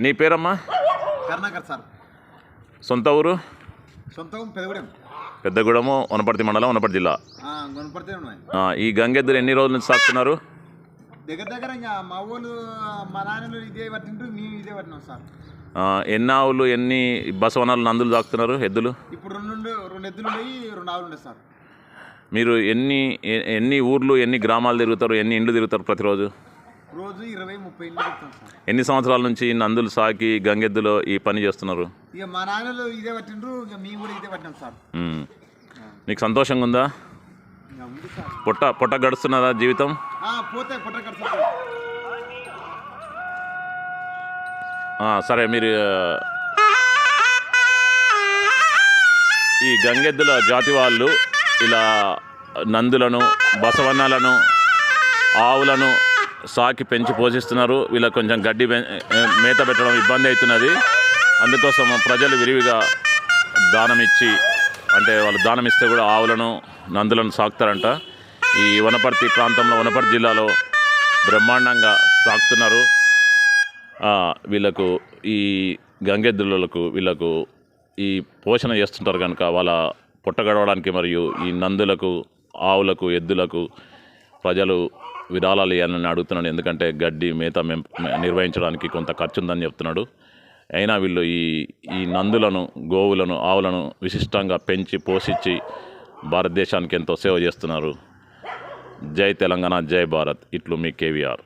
నీ పేరమ్మా? కరుణాకర్ సార్. సొంత ఊరు? సొంతం పెదగూడెం. పెద్దగూడెము వనపర్తి మండలం వనపర్తి జిల్లా. ఆ, ఈ గంగెద్దులు ఎన్ని రోజుల నుంచి సాగుతున్నారు? దగ్గర దగ్గర ఇంకా మా ఊళ్ళు మా నాన్నలు ఇదే పట్టిండ్రు మేము ఇదే పట్టినాం సార్. ఆ, ఎన్ని ఆవులు ఎన్ని బసవనాలు నందులు సాగుతున్నారు ఎద్దులు? ఇప్పుడు రెండు రెండు ఎద్దులు ఉన్నాయి రెండు ఆవులు ఉన్నాయి సార్. మీరు ఎన్ని ఎ- ఎన్ని ఊర్లు ఎన్ని గ్రామాలు తిరుగుతారు ఎన్ని ఇండ్లు తిరుగుతారు ప్రతిరోజు? రోజు ఇరవై ముప్పై సార్. ఎన్ని సంవత్సరాల నుంచి నందులు సాకి గంగెద్దులో ఈ పని చేస్తున్నారు? ఇక మా నాన్నలు ఇదే పట్టిండ్రు ఇక మేము కూడా ఇదే పట్టినాం సార్. నీకు సంతోషంగా ఉందా? ఇంకా ఉంది సార్. పొట్ట పొట్ట గడుస్తున్నదా జీవితం? ఆ, పోతే పుట్ట ఆ, సరే మీరు ఆ, ఈ గంగెద్దుల జాతి వాళ్ళు ఇలా నందులను బసవన్నలను ఆవులను సాకి పెంచి పోషిస్తున్నారు. వీళ్ళకి కొంచెం గడ్డి మేత పెట్టడం ఇబ్బంది అవుతున్నది. అందుకోసం ప్రజలు విరివిగా దానం ఇచ్చి అంటే వాళ్ళు దానం ఇస్తే కూడా ఆవులను నందులను సాకుతారంట. ఈ వనపర్తి ప్రాంతంలో వనపర్తి జిల్లాలో బ్రహ్మాండంగా సాగుతున్నారు వీళ్ళకు ఈ గంగెద్దులకు వీళ్ళకు ఈ పోషణ చేస్తుంటారు కనుక వాళ్ళ పొట్ట గడవడానికి మరియు ఈ నందులకు ఆవులకు ఎద్దులకు ప్రజలు విరాళాలు ఇవ్వాలని అడుగుతున్నాడు. ఎందుకంటే గడ్డి మేత నిర్వహించడానికి కొంత ఖర్చు ఉందని చెప్తున్నాడు. అయినా వీళ్ళు ఈ ఈ నందులను గోవులను ఆవులను విశిష్టంగా పెంచి పోషించి భారతదేశానికి ఎంతో సేవ చేస్తున్నారు. జై తెలంగాణ జై భారత్. ఇట్లు మీ కేవీఆర్.